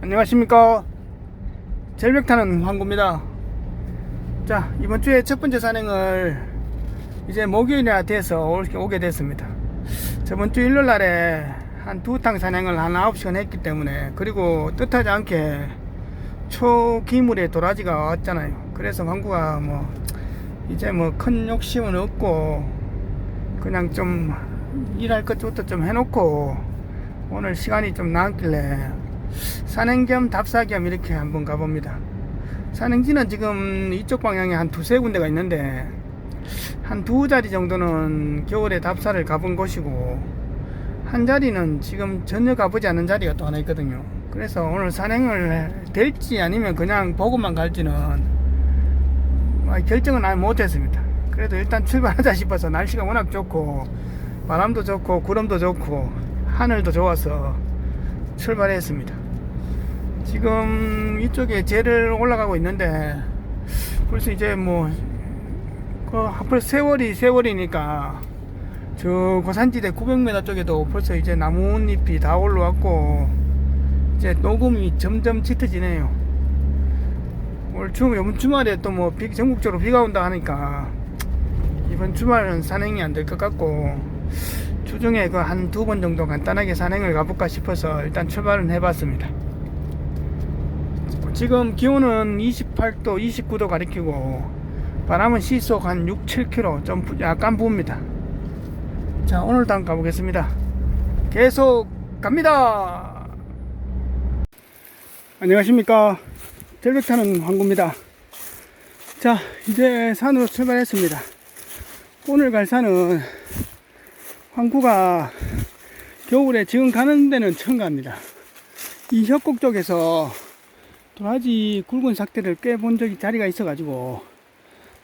안녕하십니까. 절벽 타는 황구입니다. 자 이번 주에 첫 번째 산행을 이제 목요일에 돼서 올- 오게 됐습니다. 저번 주 일요일 날에 한 두 탕 산행을 한 9시간 했기 때문에 그리고 뜻하지 않게 초기물에 도라지가 왔잖아요. 그래서 황구가 뭐 이제 뭐 큰 욕심은 없고 그냥 좀 일할 것부터 좀 해놓고 오늘 시간이 좀 남길래 산행 겸 답사 겸 이렇게 한번 가봅니다. 산행지는 지금 이쪽 방향에 한 두세 군데가 있는데 한 두 자리 정도는 겨울에 답사를 가본 곳이고 한 자리는 지금 전혀 가보지 않은 자리가 또 하나 있거든요. 그래서 오늘 산행을 될지 아니면 그냥 보고만 갈지는 아, 결정은 아직 못했습니다. 그래도 일단 출발하자 싶어서 날씨가 워낙 좋고 바람도 좋고 구름도 좋고 하늘도 좋아서 출발했습니다. 지금 이쪽에 제를 올라가고 있는데 벌써 이제 뭐그 하필 세월이 세월이니까 저 고산지대 900m 쪽에도 벌써 이제 나뭇잎이 다 올라왔고 이제 녹음이 점점 짙어지네요. 올 주, 이번 주말에 또 뭐 전국적으로 비가 온다 하니까 이번 주말은 산행이 안 될 것 같고 주중에 그 한 두 번 정도 간단하게 산행을 가볼까 싶어서 일단 출발은 해봤습니다. 지금 기온은 28도, 29도 가리키고 바람은 시속 한 6, 7km 좀 부- 약간 부습니다. 자 오늘도 한번 가보겠습니다. 계속 갑니다. 안녕하십니까 절벽 타는 황구입니다. 자 이제 산으로 출발했습니다. 오늘 갈 산은 황구가 겨울에 지금 가는 데는 처음 갑니다. 이 협곡 쪽에서 도라지 굵은 삭대를 꽤 본 적이 자리가 있어가지고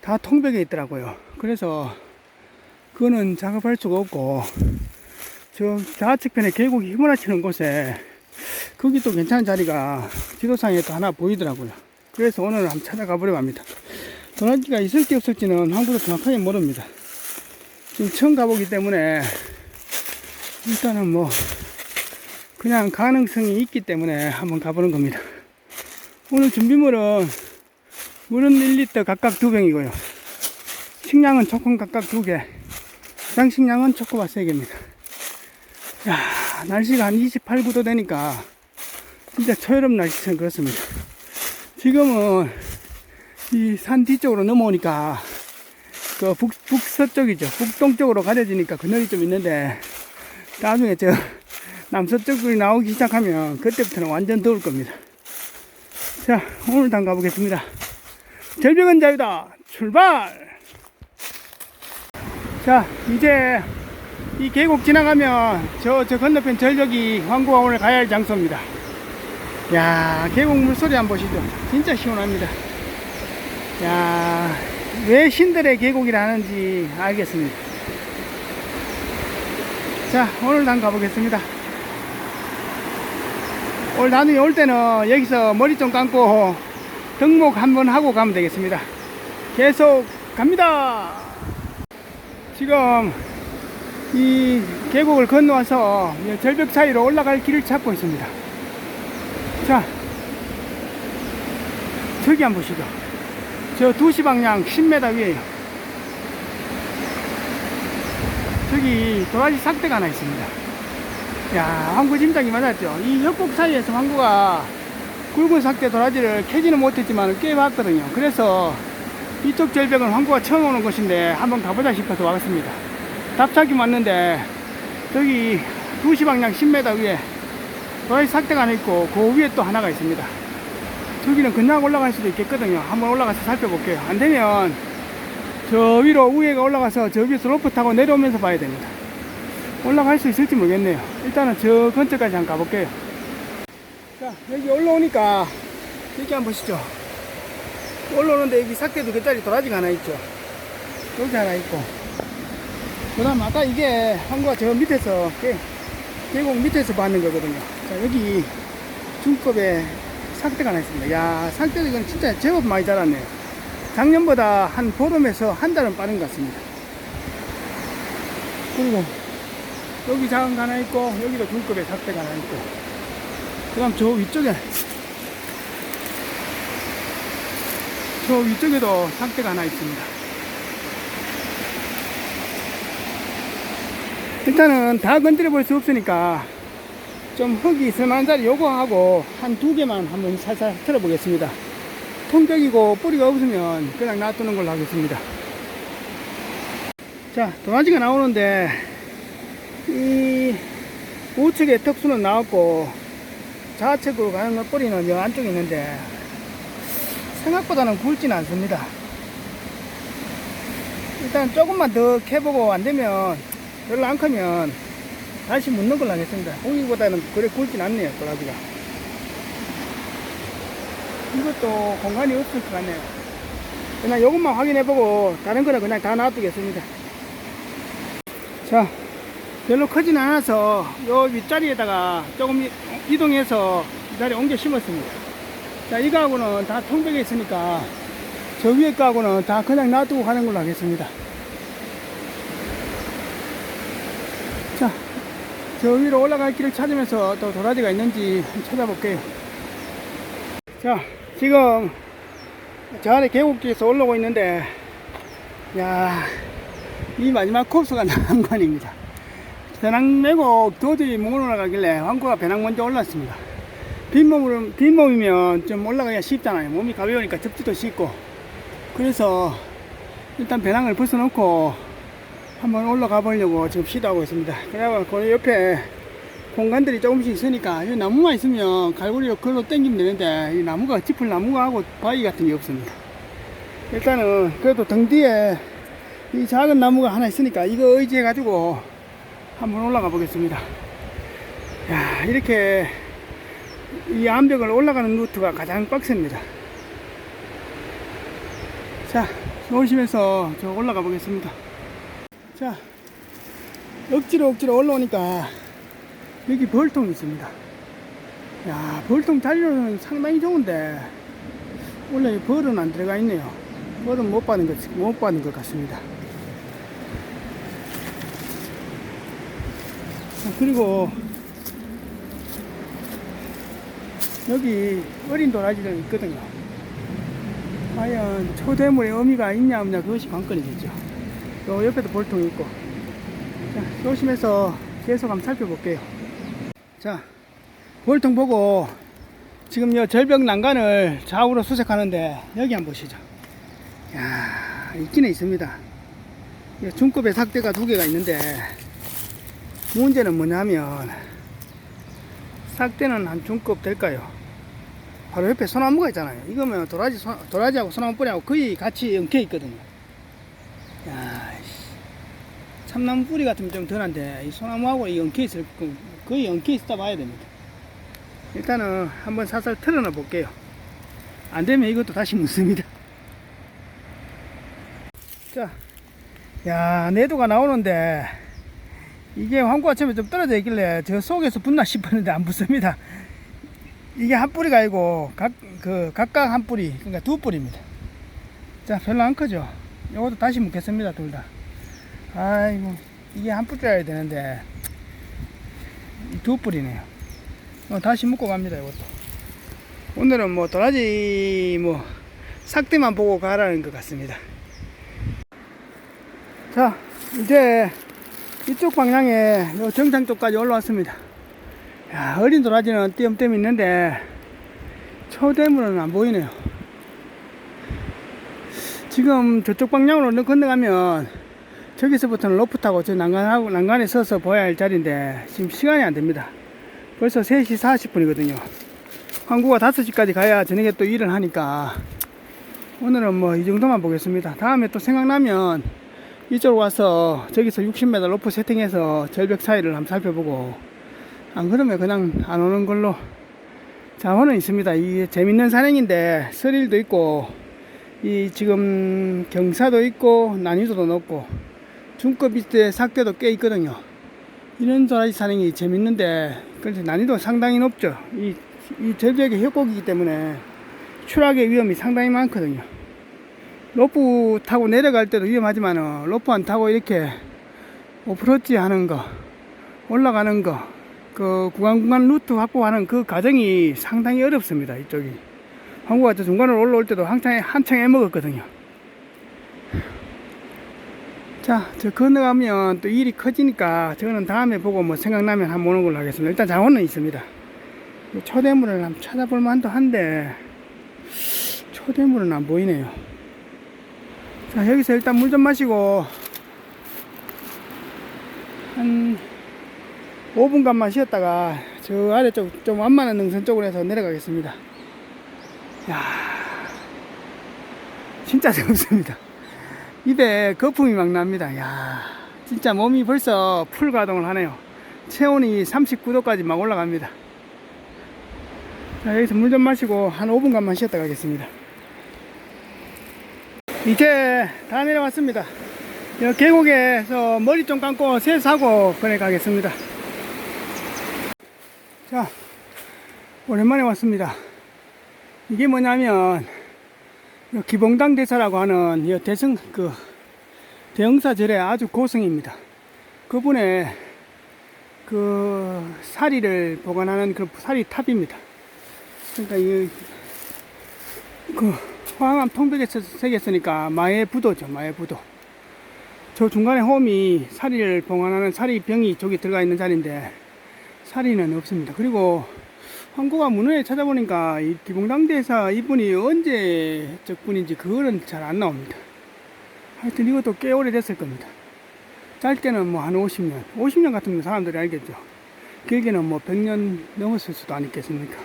다 통벽에 있더라고요. 그래서 그거는 작업할 수가 없고 저 좌측편에 계곡이 휘몰아치는 곳에 거기 또 괜찮은 자리가 지도상에 또 하나 보이더라고요. 그래서 오늘 한번 찾아가 보려고 합니다. 도라지가 있을지 없을지는 한국도 정확하게 모릅니다. 지금 처음 가보기 때문에 일단은 뭐 그냥 가능성이 있기 때문에 한번 가보는 겁니다. 오늘 준비물은 물은 1리터 각각 두 병이고요. 식량은 초콘 각각 두 개. 장식량은 초코바 세 개입니다. 야, 날씨가 한 28, 9도 되니까 진짜 초여름 날씨처럼 그렇습니다. 지금은 이 산 뒤쪽으로 넘어오니까 그 북, 북서쪽이죠. 북동쪽으로 가려지니까 그늘이 좀 있는데 나중에 저 남서쪽으로 나오기 시작하면 그때부터는 완전 더울 겁니다. 자, 오늘도 한번 가보겠습니다. 절벽은 자유다. 출발! 자, 이제 이 계곡 지나가면 저, 저 건너편 절벽이 오늘 가야 할 장소입니다. 야, 계곡 물소리 한번 보시죠. 진짜 시원합니다. 야, 왜 신들의 계곡이라 하는지 알겠습니다. 자, 한번 가보겠습니다. 오늘 나중에 올 때는 여기서 머리 좀 감고 등목 한번 하고 가면 되겠습니다. 계속 갑니다. 지금 이 계곡을 건너와서 이 절벽 사이로 올라갈 길을 찾고 있습니다. 자, 저기 한번 보시죠. 저 2시 방향 10m 위에요. 저기 도라지 삭대가 하나 있습니다. 야, 황구 짐작이 맞았죠. 이 협곡 사이에서 황구가 굵은 삭대 도라지를 캐지는 못했지만 꽤 봤거든요. 그래서 이쪽 절벽은 황구가 처음 오는 곳인데 한번 가보자 싶어서 왔습니다. 답차기 맞는데 저기 2시 방향 10m 위에 도라지 삭대가 하나 있고 그 위에 또 하나가 있습니다. 저기는 그냥 올라갈 수도 있겠거든요. 한번 올라가서 살펴볼게요. 안 되면 저 위로 위에가 올라가서 저 위에서 로프 타고 내려오면서 봐야 됩니다. 올라갈 수 있을지 모르겠네요. 일단은 저 근처까지 한번 가볼게요. 자, 여기 올라오니까 여기 한번 보시죠. 올라오는데 여기 삭대도 곁다리 도라지가 하나 있죠. 여기 하나 있고. 그 다음 아까 이게 한구가 저 밑에서 계- 계곡 밑에서 받는 거거든요. 자, 여기 중급에 삭대가 하나 있습니다. 야, 삭대도 이건 진짜 제법 많이 자랐네요. 작년보다 한 보름에서 한 달은 빠른 것 같습니다. 그리고 여기 작은 거 하나 있고 여기도 중급에 삭대가 하나 있고 그 다음 저 위쪽에 저 위쪽에도 상태가 하나 있습니다. 일단은 다 건드려 볼 수 없으니까 좀 흙이 있을 만한 자리 요거 하고 한 두 개만 한번 살살 틀어 보겠습니다. 통적이고 뿌리가 없으면 그냥 놔두는 걸로 하겠습니다. 자, 도라지가 나오는데 이 우측에 턱수는 나왔고 좌측으로 가는 뿌리는 여 안쪽에 있는데 생각보다는 굵진 않습니다. 일단 조금만 더 캐보고 안 되면 별로 안 크면 다시 묻는 걸로 하겠습니다. 공기보다는 그래 굵진 않네요, 도라지가. 이것도 공간이 없을 것 같네요. 그냥 이것만 확인해보고 다른 거는 그냥 다 놔두겠습니다. 자, 별로 크진 않아서 요 윗자리에다가 조금 이- 이동해서 이 자리에 옮겨 심었습니다. 자, 이거하고는 다 통백에 있으니까 저 위에 거하고는 다 그냥 놔두고 가는 걸로 하겠습니다. 자, 저 위로 올라갈 길을 찾으면서 또 도라지가 있는지 찾아볼게요. 자, 지금 저 아래 계곡길에서 올라오고 있는데, 야, 이 마지막 코스가 난관입니다. 배낭 메고 도저히 못 올라가길래 황구가 배낭 먼저 올랐습니다. 빈몸으로, 빈몸이면 좀 올라가기가 쉽잖아요. 몸이 가벼우니까 접지도 쉽고. 그래서 일단 배낭을 벗어놓고 한번 올라가 보려고 지금 시도하고 있습니다. 그래가 그 옆에 공간들이 조금씩 있으니까 이 나무만 있으면 갈고리로 걸로 당기면 되는데 이 나무가 짚을 나무가 하고 바위 같은 게 없습니다. 일단은 그래도 등 뒤에 이 작은 나무가 하나 있으니까 이거 의지해 가지고 한번 올라가 보겠습니다. 야 이렇게 이 암벽을 올라가는 루트가 가장 빡셉니다. 자 조심해서 저 올라가 보겠습니다. 자 억지로 억지로 올라오니까 여기 벌통이 있습니다. 야 벌통 자리로는 상당히 좋은데 원래 벌은 안 들어가 있네요. 벌은 못 받는 것, 못 받는 것 같습니다. 자, 그리고 여기 어린 도라지들 있거든요. 과연 초대물의 의미가 있냐 없냐 그것이 관건이겠죠. 또 옆에도 볼통이 있고. 자, 조심해서 계속 한번 살펴볼게요. 자, 볼통 보고 지금 요 절벽 난간을 좌우로 수색하는데 여기 한번 보시죠. 야 있기는 있습니다. 이 중급의 삭대가 두 개가 있는데 문제는 뭐냐면 삭대는 한 중급 될까요? 바로 옆에 소나무가 있잖아요. 이거면 도라지 소, 도라지하고 소나무 뿌리하고 거의 같이 엉켜 있거든요. 야, 씨. 참나무 뿌리 같으면 좀 덜한데 이 소나무하고 이 엉켜 있을 거- 거의 엉켜 있다 봐야 됩니다. 일단은 한번 살살 틀어놔 볼게요. 안 되면 이것도 다시 묻습니다. 자, 야, 내도가 나오는데, 이게 황구가 처음에 좀 떨어져 있길래 저 속에서 붙나 싶었는데 안 붙습니다. 이게 한 뿌리가 아니고, 각, 그, 각각 한 뿌리, 그러니까 두 뿌리입니다. 자, 별로 안 크죠? 요것도 다시 묻겠습니다, 둘 다. 아이고, 이게 한 뿌리여야 되는데, 이 두 뿌리네요. 어, 다시 묶고 갑니다, 이것도. 오늘은 뭐, 도라지, 뭐, 삭대만 보고 가라는 것 같습니다. 자, 이제 이쪽 방향에 요 정상 쪽까지 올라왔습니다. 야, 어린 도라지는 띄엄띄엄 있는데 초대물은 안 보이네요. 지금 저쪽 방향으로 건너가면 저기서부터는 로프 타고 저 난간하고 난간에 서서 보아야 할 자리인데 지금 시간이 안 됩니다. 벌써 3시 40분이거든요. 항구가 5시까지 가야 저녁에 또 일을 하니까 오늘은 뭐 이 정도만 보겠습니다. 다음에 또 생각나면 이쪽으로 와서 저기서 60m 로프 세팅해서 절벽 사이를 한번 살펴보고 안 그러면 그냥 안 오는 걸로 자원은 있습니다. 이 재밌는 산행인데 스릴도 있고 이 지금 경사도 있고 난이도도 높고 중급 밑에 삭대도 꽤 있거든요. 이런 도라지 산행이 재밌는데 그래서 난이도 상당히 높죠. 이, 이 절벽의 협곡이기 때문에 추락의 위험이 상당히 많거든요. 로프 타고 내려갈 때도 위험하지만 로프 안 타고 이렇게 오프로치 하는 거 올라가는 거 그 구간구간 루트 확보하는 그 과정이 상당히 어렵습니다. 이쪽이. 황구가 저 중간으로 올라올 때도 한창, 한창 애먹었거든요. 자, 저 건너가면 또 일이 커지니까 저거는 다음에 보고 뭐 생각나면 한번 오는 걸로 하겠습니다. 일단 자원은 있습니다. 초대물을 한번 찾아볼 만도 한데, 초대물은 안 보이네요. 자, 여기서 일단 물 좀 마시고, 한 5분간만 쉬었다가 저 아래쪽 좀 완만한 능선 쪽으로 해서 내려가겠습니다. 야 진짜 좋습니다. 입에 거품이 막 납니다. 야 진짜 몸이 벌써 풀 가동을 하네요. 체온이 39도까지 막 올라갑니다. 자, 여기서 물 좀 마시고 한 5분간만 쉬었다 가겠습니다. 이제 다 내려왔습니다. 여 계곡에서 머리 좀 감고 세수하고 그래 가겠습니다. 자, 오랜만에 왔습니다. 이게 뭐냐면, 요 기봉당 대사라고 하는 이 대성, 그, 대형사절의 아주 고성입니다. 그분의 그 사리를 보관하는 그 사리 탑입니다. 그러니까 이, 그, 화암 통백에서 새겼으니까 마의 부도죠, 마의 부도. 저 중간에 홈이 사리를 봉안하는 사리병이 저기 들어가 있는 자리인데 사리는 없습니다. 그리고 황구가 문헌에 찾아보니까 이 기봉당대사 이분이 언제 적분인지 그거는 잘 안 나옵니다. 하여튼 이것도 꽤 오래됐을 겁니다. 짧게는 뭐 한 50년, 50년 같은 건 사람들이 알겠죠. 길게는 뭐 100년 넘었을 수도 아니겠습니까?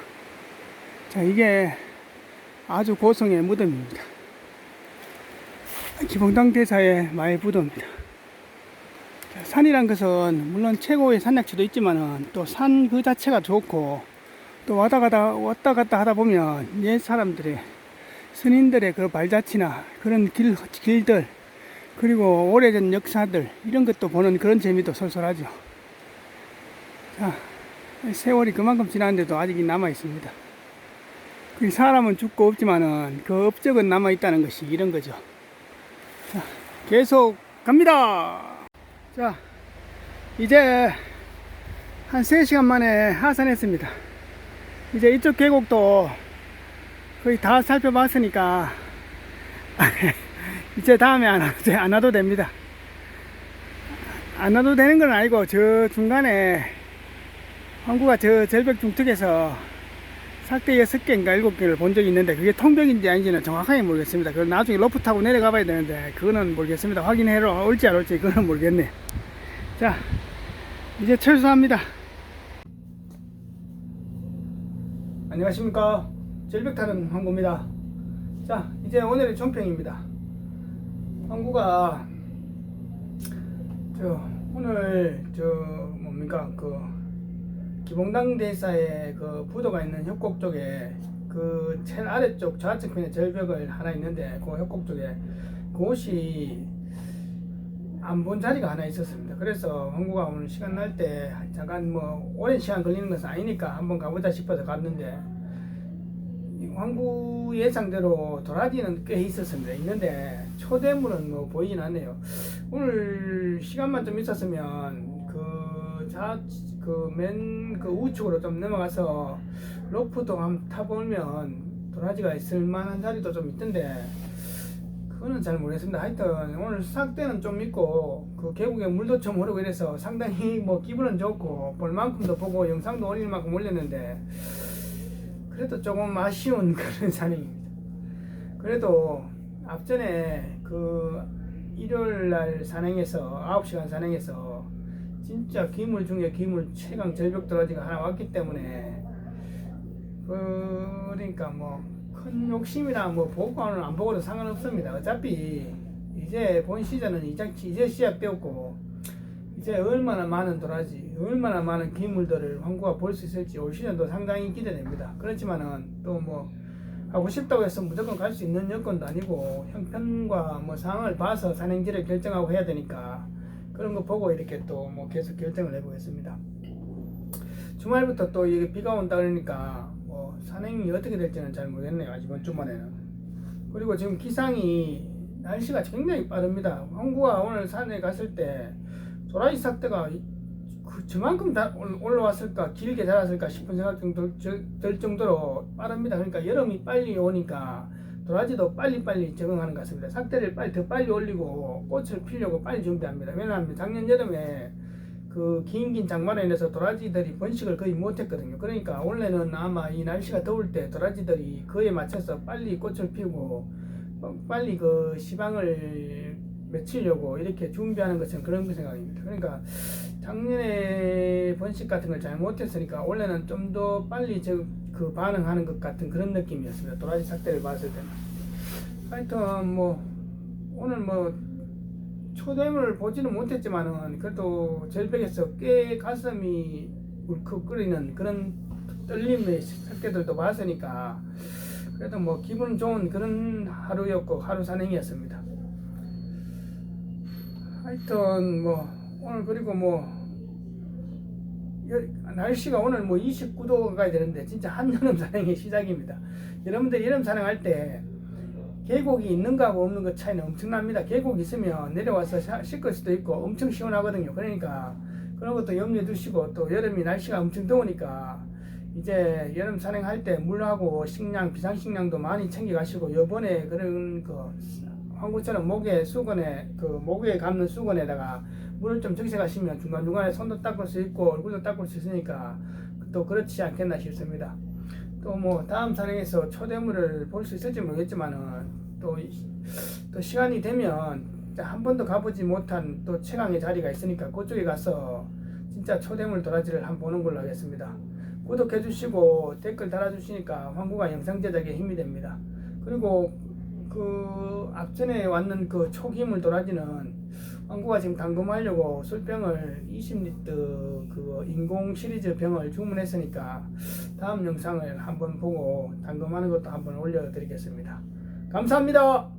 자, 이게 아주 고성의 무덤입니다. 기봉당 대사의 마의 부도입니다. 자, 산이란 것은 물론 최고의 산약지도 있지만은 또 산 그 자체가 좋고 또 왔다 갔다 왔다 갔다 하다 보면 옛 사람들의 스님들의 그 발자취나 그런 길, 길들 그리고 오래전 역사들 이런 것도 보는 그런 재미도 솔솔하죠. 자, 세월이 그만큼 지났는데도 아직 남아 있습니다. 그 사람은 죽고 없지만은 그 업적은 남아 있다는 것이 이런 거죠. 자, 계속 갑니다. 자, 이제 한 3시간 만에 하산했습니다. 이제 이쪽 계곡도 거의 다 살펴봤으니까 이제 다음에 안 와도, 안 와도 됩니다. 안 와도 되는 건 아니고 저 중간에 항구가 저 절벽 중턱에서 삭대 6개인가 7개를 본 적이 있는데 그게 통벽인지 아닌지는 정확하게 모르겠습니다. 그걸 나중에 로프 타고 내려가 봐야 되는데 그거는 모르겠습니다. 확인해러 올지 안 올지 그거는 모르겠네. 자, 이제 철수합니다. 안녕하십니까. 절벽 타는 황구입니다. 자, 이제 오늘의 총평입니다. 황구가 저 오늘 저 뭡니까 그 기봉당 대사의 그 부도가 있는 협곡 쪽에 그 제일 아래쪽 좌측 편에 절벽을 하나 있는데 그 협곡 쪽에 그곳이 안 본 자리가 하나 있었습니다. 그래서 황구가 오늘 시간 날 때 잠깐 뭐 오랜 시간 걸리는 것은 아니니까 한번 가보자 싶어서 갔는데 이 황구 예상대로 도라지는 꽤 있었습니다. 있는데 초대물은 뭐 보이진 않네요. 오늘 시간만 좀 있었으면 그 자, 그맨그 우측으로 좀 넘어가서 로프도 한번 타보면 도라지가 있을 만한 자리도 좀 있던데 그거는 잘 모르겠습니다. 하여튼 오늘 삭대는 좀 있고 그 계곡에 물도 좀 오르고 이래서 상당히 뭐 기분은 좋고 볼 만큼도 보고 영상도 올릴 만큼 올렸는데 그래도 조금 아쉬운 그런 산행입니다. 그래도 앞전에 그 일요일 날 산행에서 9시간 산행에서 진짜 기물 중에 기물 최강 절벽 도라지가 하나 왔기 때문에 그러니까 뭐 큰 욕심이나 뭐 보고는 안 보고도 상관없습니다. 어차피 이제 본 시즌은 이제 시작되었고 이제 얼마나 많은 도라지, 얼마나 많은 기물들을 황구가 볼 수 있을지 올 시즌도 상당히 기대됩니다. 그렇지만은 또 뭐 하고 싶다고 해서 무조건 갈 수 있는 여건도 아니고 형편과 뭐 상황을 봐서 산행지를 결정하고 해야 되니까 그런 거 보고 이렇게 또 뭐 계속 결정을 해보겠습니다. 주말부터 또 이게 비가 온다 그러니까 뭐 산행이 어떻게 될지는 잘 모르겠네요. 이번 주말에는. 그리고 지금 기상이 날씨가 굉장히 빠릅니다. 항구가 오늘 산에 갔을 때 도라지 삭대가 그 저만큼 다 올- 올라왔을까 길게 자랐을까 싶은 생각 정도 들- 들 정도로 빠릅니다. 그러니까 여름이 빨리 오니까 도라지도 빨리빨리 적응하는 것 같습니다. 삭대를 빨리 더 빨리 올리고 꽃을 피려고 빨리 준비합니다. 왜냐하면 작년 여름에 그 긴긴 장마로 인해서 도라지들이 번식을 거의 못했거든요. 그러니까 원래는 아마 이 날씨가 더울 때 도라지들이 그에 맞춰서 빨리 꽃을 피우고 어, 빨리 그 시방을 맺히려고 이렇게 준비하는 것은 그런 생각입니다. 그러니까 작년에 번식 같은 걸 잘 못했으니까 올해는 좀 더 빨리 저그 반응하는 것 같은 그런 느낌이었습니다. 도라지 삭대를 봤을 때는. 하여튼 뭐 오늘 뭐 초대물을 보지는 못했지만은 그래도 절벽에서 꽤 가슴이 울컥거리는 그런 떨림의 삭대들도 봤으니까 그래도 뭐 기분 좋은 그런 하루였고 하루 산행이었습니다. 하여튼 뭐 오늘 그리고 뭐 여- 날씨가 오늘 뭐 29도가 가야 되는데 진짜 한여름 산행의 시작입니다. 여러분들 여름 산행할 때 계곡이 있는 거하고 없는 거 차이는 엄청납니다. 계곡 있으면 내려와서 샤- 씻을 수도 있고 엄청 시원하거든요. 그러니까 그런 것도 염두에 두시고 또 여름이 날씨가 엄청 더우니까 이제 여름 산행할 때 물하고 식량, 비상식량도 많이 챙겨가시고 요번에 그런 그 황구처럼 목에 수건에 그 목에 감는 수건에다가 물을 좀 적셔 가시면 중간중간에 손도 닦을 수 있고 얼굴도 닦을 수 있으니까 또 그렇지 않겠나 싶습니다. 또 뭐 다음 산행에서 초대물을 볼 수 있을지 모르겠지만은 또, 이- 또 시간이 되면 한 번도 가보지 못한 또 최강의 자리가 있으니까 그쪽에 가서 진짜 초대물 도라지를 한번 보는 걸로 하겠습니다. 구독해 주시고 댓글 달아 주시니까 황구가 영상 제작에 힘이 됩니다. 그리고 그 앞전에 왔는 그 초기물 도라지는 황구가 지금 당금하려고 술병을 20리터 그 인공 시리즈 병을 주문했으니까 다음 영상을 한번 보고 당금하는 것도 한번 올려드리겠습니다. 감사합니다.